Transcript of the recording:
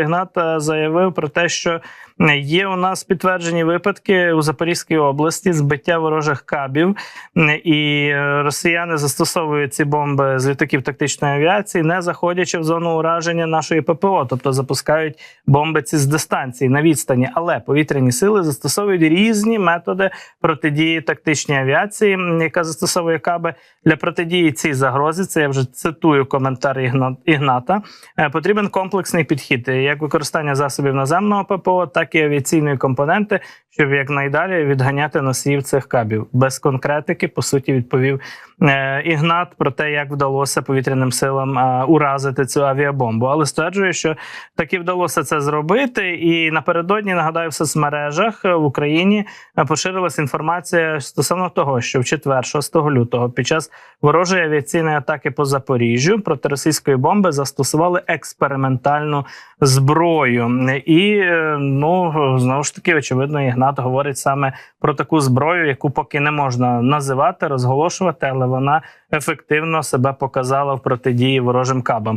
Ігнат е, заявив про те, що є у нас підтверджені випадки у Запорізькій області збиття ворожих кабів, і е, росіяни застосовують ці бомби з літаків тактичної авіації, не заходячи в зону ураження нашої ППО, тобто запускають бомби ці з дистанції на відстані. Але повітряні сили застосовують різні методи протидії тактичній авіації, яка застосовує каби для протидії цій загрозі. Це я вже цитую коментар Ігна- Ігната. Е, Потрібен комплексний підхід, як використання засобів наземного ППО, так і авіаційної компоненти, щоб якнайдалі відганяти носіїв цих кабів. Без конкретики, по суті, відповів е, Ігнат про те, як вдалося повітряним силам е, уразити цю авіабомбу. Але стверджує, що таки вдалося це зробити. І напередодні нагадаю, в соцмережах е, в Україні поширилася інформація стосовно того, що в четвер, 6 лютого, під час ворожої авіаційної атаки по Запоріжжю проти російської бомби застосували експериментальну зброю. І е, ну знову ж таки, очевидно, Ігнат говорить саме про таку зброю, яку поки не можна називати, розголошувати, але вона ефективно себе показала в протидії ворожим кабам.